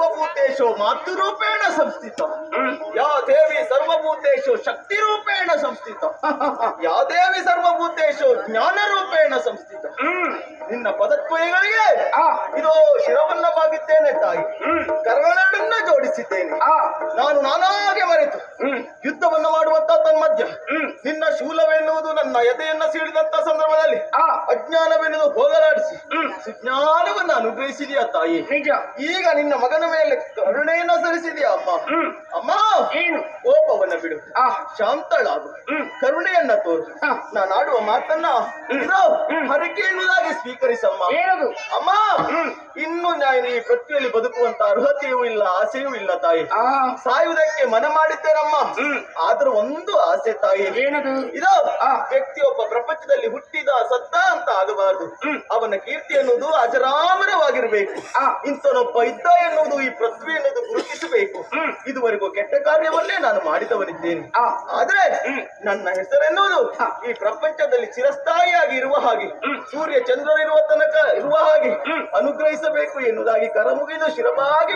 ಸರ್ವಭೂತೇಶು ಮಾತೃರೂಪೇಣ ಸಂಸ್ಥಿತ. ಯಾವ ಯಾ ದೇವಿ ಸರ್ವಭೂತೇಶು ಶಕ್ತಿ ರೂಪೇಣ ಸಂಸ್ಥಿತ. ಯಾ ದೇವಿ ಸರ್ವಭೂತೇಶು ಜ್ಞಾನ ರೂಪೇಣ ಸಂಸ್ಥಿತ. ನಿನ್ನ ಪದತ್ವಯಗಳಿಗೆ ಇದು ಶಿರವನ್ನ ಬಾಗಿದ್ದೇನೆ ತಾಯಿ. ಹ್ಮ್ ಕರಗಳನ್ನ ಜೋಡಿಸಿದ್ದೇನೆ ನಾನು ನಾನಾಗೆ ಮರೆತು ಯುದ್ಧವನ್ನು ಮಾಡುವಂತ ತನ್ಮಧ್ಯ ನಿನ್ನ ಶೂಲವೆನ್ನುವುದು ನನ್ನ ಎದೆಯನ್ನ ಸೀಳಿದಂತ ಸಂದರ್ಭದಲ್ಲಿ ಆ ಅಜ್ಞಾನವೆನ್ನುವುದು ಹೋಗಲಾಡಿಸಿ. ಜ್ಞಾನವನ್ನ ಸುಜ್ಞಾನವನ್ನು ಅನುಗ್ರಹಿಸಿದೆಯಾ ತಾಯಿ? ನಿಜ. ಈಗ ನಿನ್ನ ಮಗನ ಮೇಲೆ ಕರುಣೆಯನ್ನ ಸರಿಸಿದೆಯಾ ಅಮ್ಮ? ಅಮ್ಮ! ಏನು? ಕೋಪವನ್ನ ಬಿಡು. ಆ. ಶಾಂತಳಾಗು. ಕರುಣೆಯನ್ನ ತೋರು. ನಾನು ಆಡುವ ಮಾತನ್ನ ಹರಕೆಯನ್ನು ಹರಕೆ ಸ್ವೀಕರಿಸಮ್ಮ. ಏನದು? ಅಮ್ಮ ಇನ್ನು ನಾನು ಈ ಪೃಥ್ವಿಯಲ್ಲಿ ಬದುಕುವಂತ ಅರ್ಹತೆಯೂ ಇಲ್ಲ ಆಸೆಯೂ ಇಲ್ಲ ತಾಯಿ. ಆ. ಸಾಯುವುದಕ್ಕೆ ಮನ ಮಾಡಿದ್ದೇನಮ್ಮ? ಆದ್ರೂ ಒಂದು ಆಸೆ ತಾಯಿ. ಏನದು? ಇದು ಆ. ವ್ಯಕ್ತಿಯೊಬ್ಬ ಪ್ರಪಂಚದಲ್ಲಿ ಹುಟ್ಟಿದ ಸತ್ತ ಹ್ಮ್. ಅವನ ಕೀರ್ತಿ ಅನ್ನೋದು ಅಜರಾಮರವಾಗಿರ್ಬೇಕು. ಇಂಥನೊಬ್ಬ ಇದ್ದ ಎನ್ನುವುದು ಈ ಪೃಥ್ವಿ ಎನ್ನುವುದು ಗುರುತಿಸಬೇಕು. ಇದುವರೆಗೂ ಕೆಟ್ಟ ಕಾರ್ಯವನ್ನೇ ನಾನು ಮಾಡಿದವನಿದ್ದೇನೆ. ಆದ್ರೆ ನನ್ನ ಹೆಸರೆನ್ನುವುದು ಈ ಪ್ರಪಂಚದಲ್ಲಿ ಚಿರಸ್ಥಾಯಿಯಾಗಿ ಇರುವ ಹಾಗೆ. ಸೂರ್ಯ ಚಂದ್ರನಿರುವ ತನಕ ಇರುವ ಹಾಗೆ ಅನುಗ್ರಹಿಸಬೇಕು ಎನ್ನುವುದಾಗಿ ಕರಮುಗಿದು ಶಿರವಾಗಿ